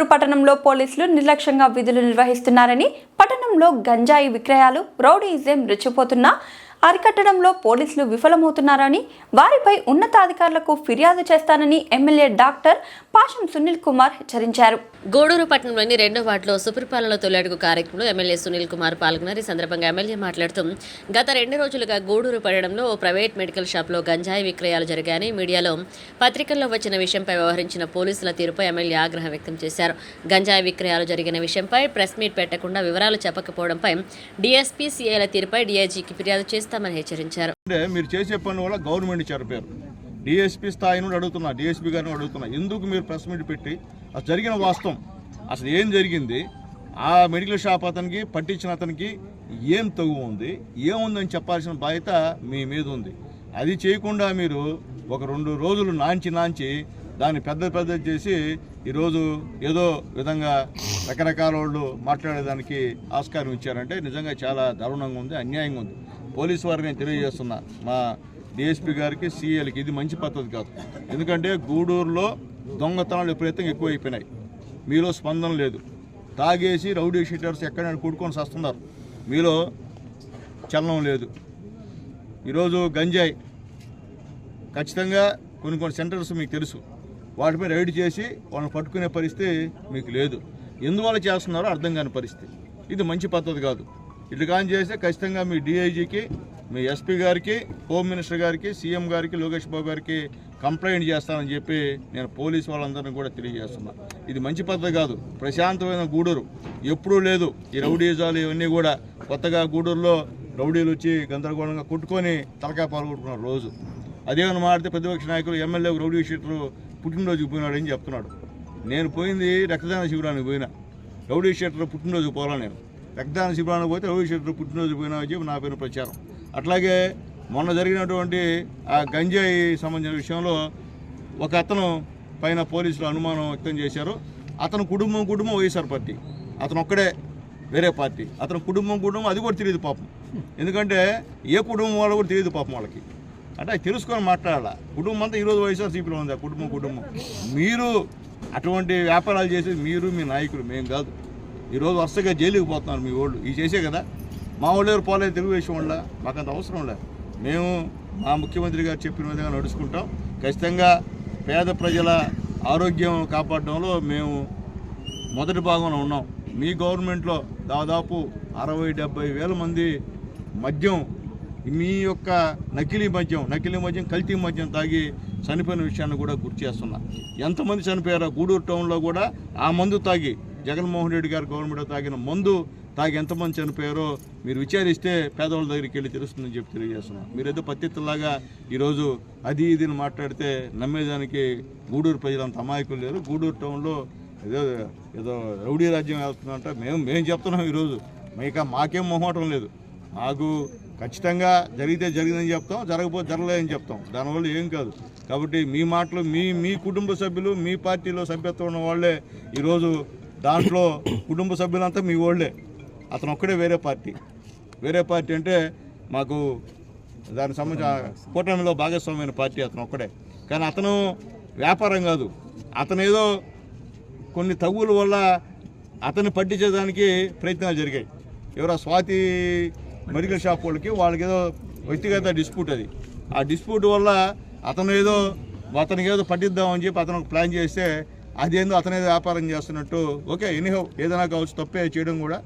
గూడూరు పట్టణంలో పోలీసులు నిర్లక్ష్యంగా విధులు నిర్వహిస్తున్నారని పట్టణంలో గంజాయి విక్రయాలు రౌడీయిజం రెచ్చిపోతున్నా అరికట్టడంలో పోలీసులు విఫలమవుతున్నారని వారిపై ఉన్నతాధికారులకు ఫిర్యాదు చేస్తానని ఎమ్మెల్యే డాక్టర్ పాషం సునీల్ కుమార్ హెచ్చరించారు. గూడూరు పట్టణంలోని రెండో వార్డులో సుపరిపాలన తొలి కార్యక్రమంలో ఎమ్మెల్యే సునీల్ కుమార్ పాల్గొన్నారు. ఈ సందర్భంగా ఎమ్మెల్యే మాట్లాడుతూ గత రెండు రోజులుగా గూడూరు పట్టణంలో ఓ ప్రైవేట్ మెడికల్ షాప్లో గంజాయి విక్రయాలు జరిగాయని మీడియాలో పత్రికల్లో వచ్చిన విషయంపై వ్యవహరించిన పోలీసుల తీరుపై ఎమ్మెల్యే ఆగ్రహం వ్యక్తం చేశారు. గంజాయి విక్రయాలు జరిగిన విషయంపై ప్రెస్ మీట్ పెట్టకుండా వివరాలు చెప్పకపోవడంపై డీఎస్పీ సీఐల తీరుపై డీఐజీకి ఫిర్యాదు చేస్తామని హెచ్చరించారు. మీరు చేసే పనుల వల్ల గవర్నమెంట్ చెరపారు. డిఎస్పీ స్థాయి నుండి అడుగుతున్నా డిఎస్పీ గారిని అడుగుతున్నా ఎందుకు మీరు ప్రెస్ మీట్ పెట్టి అసలు జరిగిన వాస్తవం. అసలు ఏం జరిగింది? ఆ మెడికల్ షాప్ అతనికి పట్టించిన అతనికి ఏం తగు ఉంది? ఏముందని చెప్పాల్సిన బాధ్యత మీ మీద ఉంది. అది చేయకుండా మీరు ఒక రెండు రోజులు నాంచి నాంచి దాన్ని పెద్ద పెద్ద చేసి ఈరోజు ఏదో విధంగా రకరకాల వాళ్ళు మాట్లాడేదానికి ఆస్కారం ఇచ్చారంటే నిజంగా చాలా దారుణంగా ఉంది అన్యాయంగా ఉంది. పోలీసు వారిని నేను తెలియజేస్తున్నా. మా డిఎస్పీ గారికి సీఏలకి ఇది మంచి పద్ధతి కాదు. ఎందుకంటే గూడూరులో దొంగతనాలు విపరీతంగా ఎక్కువైపోయినాయి మీలో స్పందన లేదు. తాగేసి రౌడీ షీటర్స్ ఎక్కడైనా కూడుకొని వస్తున్నారు మీలో చలనం లేదు. ఈరోజు గంజాయి ఖచ్చితంగా కొన్ని కొన్ని సెంటర్స్ మీకు తెలుసు. వాటిపై రైడ్ చేసి వాళ్ళని పట్టుకునే పరిస్థితి మీకు లేదు. ఎందువల్ల చేస్తున్నారో అర్థం కాని పరిస్థితి. ఇది మంచి పద్ధతి కాదు. ఇట్లా కానీ చేస్తే ఖచ్చితంగా మీ డిఐజీకి మీ ఎస్పీ గారికి హోమ్ మినిస్టర్ గారికి సీఎం గారికి లోకేష్ బాబు గారికి కంప్లైంట్ చేస్తానని చెప్పి నేను పోలీస్ వాళ్ళందరినీ కూడా తెలియజేస్తున్నా. ఇది మంచి పద్ధతి కాదు. ప్రశాంతమైన గూడూరు. ఎప్పుడూ లేదు. ఈ రౌడీజాలు ఇవన్నీ కూడా కొత్తగా గూడూరులో రౌడీలు వచ్చి గందరగోళంగా కొట్టుకొని తలకాయ పాల్గొట్టుకున్నారు రోజు. అదేమన్నా మాడితే ప్రతిపక్ష నాయకులు ఎమ్మెల్యే రౌడీ షీటర్ పుట్టినరోజుకి పోయినాడని చెప్తున్నాడు. నేను పోయింది రక్తదాన శిబిరానికి పోయినా. రౌడీ షీటర్ పుట్టినరోజుకి పోలా నేను? రక్తదాన శిబిరానికి పోతే రౌడీ షీటర్ పుట్టినరోజు పోయినా అని చెప్పి నా పేరు ప్రచారం. అట్లాగే మొన్న జరిగినటువంటి ఆ గంజాయి సంబంధించిన విషయంలో ఒక అతను పైన పోలీసులు అనుమానం వ్యక్తం చేశారు. అతను కుటుంబం కుటుంబం వైఎస్ఆర్ పార్టీ. అతను ఒక్కడే వేరే పార్టీ. అతను కుటుంబం కుటుంబం అది కూడా తెలియదు పాపం. ఎందుకంటే ఏ కుటుంబం వాళ్ళు కూడా తెలియదు పాపం వాళ్ళకి. అంటే అది తెలుసుకొని మాట్లాడాల? కుటుంబం అంతా ఈరోజు వైఎస్ఆర్సీపీలో ఉంది? ఆ కుటుంబం కుటుంబం. మీరు అటువంటి వ్యాపారాలు చేసేది మీరు మీ నాయకులు మేము కాదు. ఈరోజు వరుసగా జైలుకి పోతున్నారు మీ వాళ్ళు ఇవి చేసే కదా? మా వాళ్ళు పోలేదు తెలుగుదేశం వల్ల మాకు అంత అవసరం లేదు మేము మా ముఖ్యమంత్రి గారు చెప్పిన విధంగా నడుచుకుంటాం. ఖచ్చితంగా పేద ప్రజల ఆరోగ్యం కాపాడడంలో మేము మొదటి భాగంలో ఉన్నాం. మీ గవర్నమెంట్లో దాదాపు అరవై డెబ్బై వేల మంది మద్యం మీ యొక్క నకిలీ మద్యం నకిలీ మద్యం కల్తీ మద్యం తాగి చనిపోయిన విషయాన్ని కూడా గుర్తు చేస్తున్నా. ఎంతమంది చనిపోయారో గూడూరు టౌన్లో కూడా ఆ మందు తాగి జగన్మోహన్ రెడ్డి గారు గవర్నమెంట్ తాగిన మందు తాగి ఎంతమంది చనిపోయారో మీరు విచారిస్తే పేదవాళ్ళ దగ్గరికి వెళ్ళి తెలుస్తుందని చెప్పి తెలియజేస్తున్నాం. మీరు ఏదో ఈరోజు అది ఇదిని మాట్లాడితే నమ్మేదానికి గూడూరు ప్రజలు అంత అమాయకులు లేరు. గూడూరు టౌన్లో ఏదో ఏదో రౌడీ రాజ్యం వెళ్తుందంట. మేము మేము చెప్తున్నాం ఈరోజు. ఇంకా మాకేం మొహమాటం లేదు. మాకు ఖచ్చితంగా జరిగితే జరిగిందని చెప్తాం జరగకపోతే జరగలేదని చెప్తాం. దానివల్ల ఏం కాదు. కాబట్టి మీ మాటలు మీ మీ కుటుంబ సభ్యులు మీ పార్టీలో సభ్యత్వం ఉన్న వాళ్ళే ఈరోజు దాంట్లో కుటుంబ సభ్యులంతా మీ వాళ్ళే అతను ఒక్కడే వేరే పార్టీ. వేరే పార్టీ అంటే మాకు దానికి సంబంధించిన కూటమిలో భాగస్వామ్యమైన పార్టీ అతను ఒక్కడే కానీ అతను వ్యాపారం కాదు. అతను ఏదో కొన్ని తగుల వల్ల అతన్ని పట్టించేదానికి ప్రయత్నాలు జరిగాయి. ఎవరో స్వాతి మెడికల్ షాప్ వాళ్ళకి వాళ్ళకి ఏదో వ్యక్తిగత డిస్ప్యూట్ అది. ఆ డిస్ప్యూట్ వల్ల అతను ఏదో అతనికి ఏదో పట్టిద్దామని చెప్పి అతను ప్లాన్ చేస్తే అదేందో అతనే వ్యాపారం చేస్తున్నట్టు. ఓకే ఎనీహో ఏదైనా కావచ్చు తప్పే చేయడం కూడా.